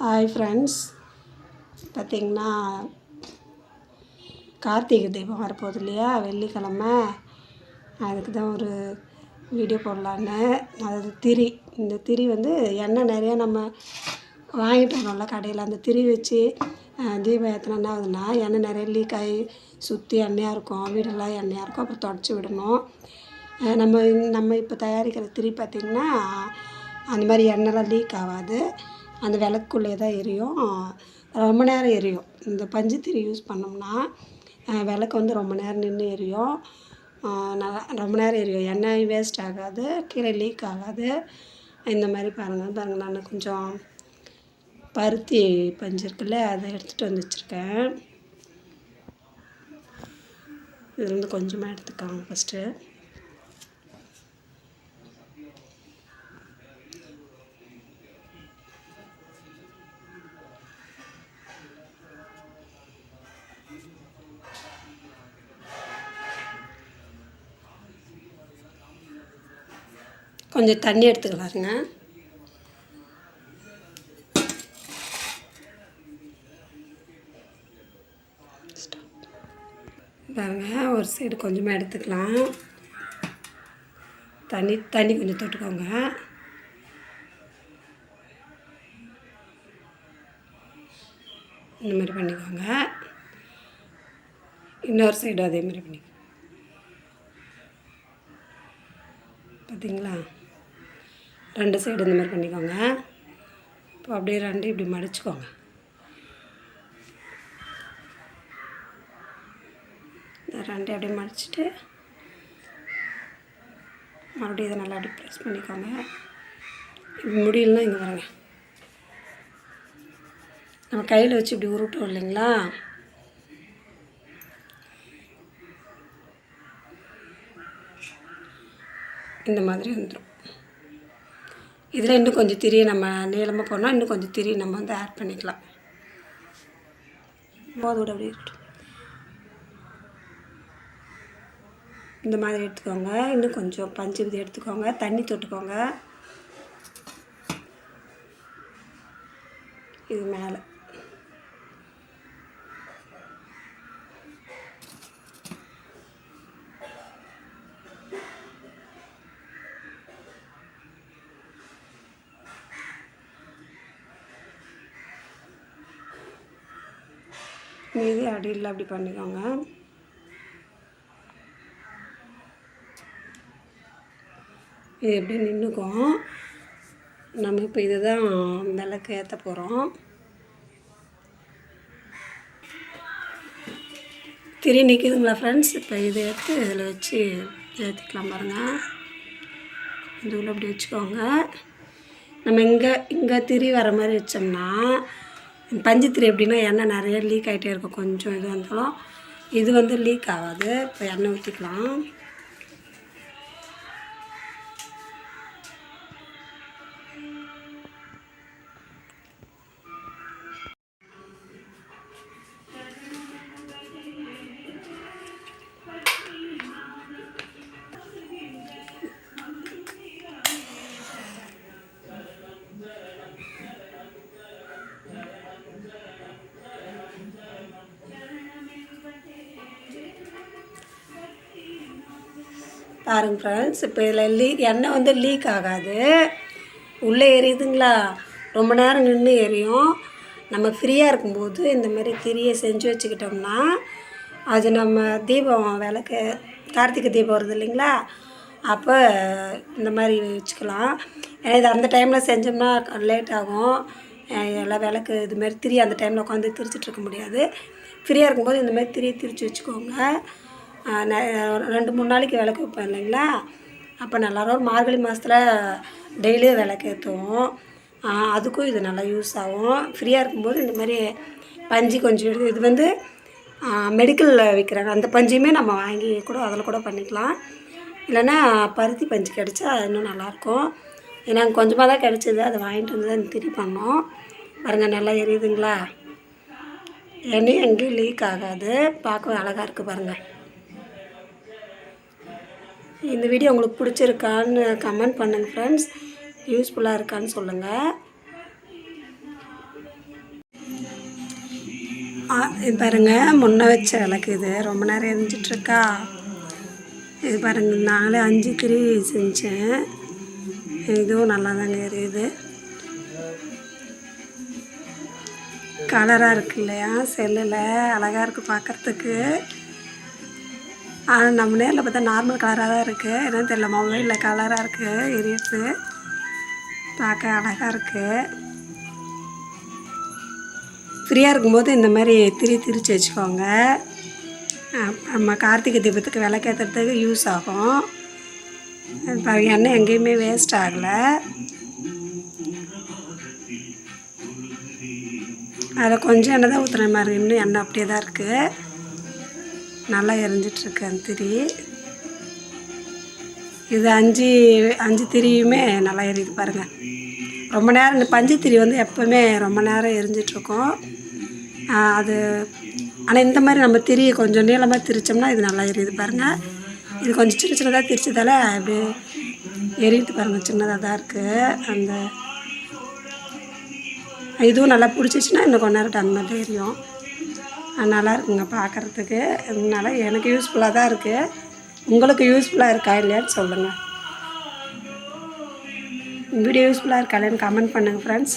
Hi friends பார்த்திங்கன்னா கார்த்திகை தீபம் வரப்போகுது இல்லையா? வெள்ளிக்கிழமை. அதுக்கு தான் ஒரு வீடியோ போடலான்னு. அது திரி. இந்த திரி வந்து எண்ணெய் நிறையா நம்ம வாங்கிட்டு வரோம்ல கடையில். அந்த திரி வச்சு தீபம் ஏற்றினா என்ன ஆகுதுன்னா எண்ணெய் நிறைய லீக் ஆகி சுற்றி எண்ணெயாக இருக்கும். வீடெல்லாம் எண்ணெயாக இருக்கும். அப்புறம் தொடச்சி விடணும். நம்ம நம்ம இப்போ தயாரிக்கிற திரி பார்த்திங்கன்னா அந்த மாதிரி எண்ணெய்லாம் லீக் ஆகாது. அந்த விளக்குள்ளே தான் எரியும். ரொம்ப நேரம் எரியும். இந்த பஞ்சு யூஸ் பண்ணோம்னா விளக்கு வந்து ரொம்ப நேரம் நின்று எரியும். நல்லா ரொம்ப நேரம் எரியும். எண்ணெய் வேஸ்ட் ஆகாது கீழே லீக் ஆகாது. இந்த மாதிரி பாருங்கள் பாருங்கள் நான் கொஞ்சம் பருத்தி பஞ்சு இருக்குல்ல அதை எடுத்துகிட்டு வந்து வச்சுருக்கேன். இதுலேருந்து கொஞ்சமாக எடுத்துக்கலாம் ஃபஸ்ட்டு கொஞ்சம் தண்ணி எடுத்துக்கலாருங்க பாருங்க. ஒரு சைடு கொஞ்சமாக எடுத்துக்கலாம். தண்ணி தண்ணி கொஞ்சம் தொட்டுக்கோங்க. இந்த மாதிரி பண்ணிக்கோங்க. இன்னொரு சைடு அதே மாதிரி பண்ணிக்கோங்க. பார்த்தீங்களா ரெண்டு சைடு இந்த மாதிரி பண்ணிக்கோங்க. இப்போ அப்படியே ரெண்டு இப்படி மடிச்சுக்கோங்க. இந்த ரெண்டு அப்படியே மடிச்சுட்டு மறுபடியும் இதை நல்லா அப்படி ப்ரெஸ் பண்ணிக்கோங்க. இப்படி முடியலன்னா இங்கே பாருங்க. நம்ம கையில் வச்சு இப்படி உருட்டோம் இல்லைங்களா? இந்த மாதிரி வந்துடும் இதில் இன்னும் கொஞ்சம் திரி நம்ம நீளமாக போனால் இன்னும் கொஞ்சம் திரி நம்ம வந்து ஆட் பண்ணிக்கலாம். போதோட அப்படி இருக்கட்டும். இந்த மாதிரி எடுத்துக்கோங்க. இன்னும் கொஞ்சம் பஞ்சு இது எடுத்துக்கோங்க. தண்ணி தொட்டுக்கோங்க. இது மேலே. மீதி அடியில் அப்படி பண்ணிக்கோங்க. இது எப்படி நின்றுக்கும் நம்ம இப்போ இதுதான் விளக்கு ஏற்ற போகிறோம் திரி நிற்குதுங்களா ஃப்ரெண்ட்ஸ் இப்போ இதை எடுத்து இதில் வச்சு ஏற்றிக்கலாம் பாருங்கள் இது உள்ள அப்படி வச்சுக்கோங்க. நம்ம இங்கே இங்கே திரி வர மாதிரி வச்சோம்னா பஞ்சுத்திரி எப்படின்னா எண்ணெய் நிறைய லீக் ஆகிட்டே இருக்கும். கொஞ்சம் இது வந்தாலும் இது வந்து லீக் ஆகாது. இப்போ எண்ணெய் ஊற்றிக்கலாம் பாருங்க ஃப்ரெண்ட்ஸ் இப்போ இதில் லீக் எண்ணெய் வந்து லீக் ஆகாது. உள்ளே எரியுதுங்களா? ரொம்ப நேரம் நின்று எரியும். நம்ம ஃப்ரீயாக இருக்கும்போது இந்த மாதிரி திரியை செஞ்சு வச்சுக்கிட்டோம்னா அது நம்ம தீபம் விளக்கு கார்த்திகை தீபம் வருது இல்லைங்களா? அப்போ இந்த மாதிரி வச்சுக்கலாம். ஏன்னா இது அந்த டைமில் செஞ்சோம்னா லேட் ஆகும். எல்லாம் விளக்கு இது மாதிரி திரி அந்த டைமில் உட்காந்து திரிச்சிட்டு இருக்க முடியாது. ஃப்ரீயாக இருக்கும்போது இந்த மாதிரி திரியை திரித்து வச்சுக்கோங்க. ரெண்டு மூணு நாளைக்கு விளக்கு வைப்பேன் இல்லைங்களா? அப்போ நல்லா இருக்கும் மார்கழி மாதத்தில் டெய்லியும் விளக்கேற்றுவோம் அதுக்கும் இது நல்லா யூஸ் ஆகும். ஃப்ரீயாக இருக்கும்போது இந்த மாதிரி பஞ்சு கொஞ்சம் இது வந்து மெடிக்கலில் விற்கிறாங்க அந்த பஞ்சுமே நம்ம வாங்கி கூட அதில் கூட பண்ணிக்கலாம். இல்லைன்னா பருத்தி பஞ்சு கிடச்சா இன்னும் நல்லாயிருக்கும். ஏன்னா கொஞ்சமாக தான் கிடச்சிது. அதை வாங்கிட்டு வந்து தான் திரி பண்ணோம். பாருங்கள் நல்லா எரியுதுங்களா? எண்ணெய் எங்கேயும் லீக் ஆகாது. பார்க்கவே அழகாக இருக்குது பாருங்கள் இந்த வீடியோ உங்களுக்கு பிடிச்சிருக்கான்னு கமெண்ட் பண்ணுங்கள் ஃப்ரெண்ட்ஸ் யூஸ்ஃபுல்லாக இருக்கான்னு சொல்லுங்கள் பாருங்கள் இது பாருங்க முன்ன வச்ச விளக்கு இது. ரொம்ப நேரம் எரிஞ்சிட்ருக்கா? இது பாருங்கள் நாங்களே அஞ்சு கிரி செஞ்சேன். இதுவும் நல்லா தாங்க எரியுது கலராக இருக்கு இல்லையா? செல்லில். அழகாக இருக்குது பார்க்குறதுக்கு ஆனால் நம்ம நேரில் பார்த்தா நார்மல் கலராக தான் இருக்குது என்னன்னு தெரியல மொபைலில் கலராக இருக்குது எரியுது. பார்க்க அழகாக இருக்குது ஃப்ரீயாக இருக்கும்போது இந்த மாதிரி திரி திரிச்சு வச்சுக்கோங்க. நம்ம கார்த்திகை தீபத்துக்கு விளக்கேற்றுறதுக்கு யூஸ் ஆகும். அது எண்ணெய் எங்கேயுமே வேஸ்ட் ஆகலை. அதில் கொஞ்சம் எண்ணெய் தான் ஊற்றுற மாதிரி இன்னும் எண்ணெய் அப்படியே தான் இருக்குது நல்லா எரிஞ்சிட்ருக்கு அந்த திரி. இது அஞ்சு அஞ்சு திரியுமே நல்லா எரியுது பாருங்கள் ரொம்ப நேரம் இந்த பஞ்சு திரி வந்து எப்போவுமே ரொம்ப நேரம் எரிஞ்சிட்ருக்கோம். அது ஆனால் இந்த மாதிரி நம்ம திரி கொஞ்சம் நீளமாக திரிச்சோம்னா இது நல்லா எரியுது பாருங்கள் இது கொஞ்சம் சின்ன சின்னதாக திரிச்சதால் அப்படியே எரியுது பாருங்கள் சின்னதாக தான் இருக்குது அந்த இதுவும் நல்லா பிடிச்சிச்சின்னா இன்னும் கொஞ்ச நேரம் அந்த மாதிரி எரியும். நல்லா இருக்குங்க பார்க்குறதுக்கு. அதனால் எனக்கு யூஸ்ஃபுல்லாக தான் இருக்குது உங்களுக்கு யூஸ்ஃபுல்லாக இருக்கா இல்லையான்னு சொல்லுங்கள் வீடியோ யூஸ்ஃபுல்லாக இருக்கா இல்லையான்னு கமெண்ட் பண்ணுங்கள் ஃப்ரெண்ட்ஸ்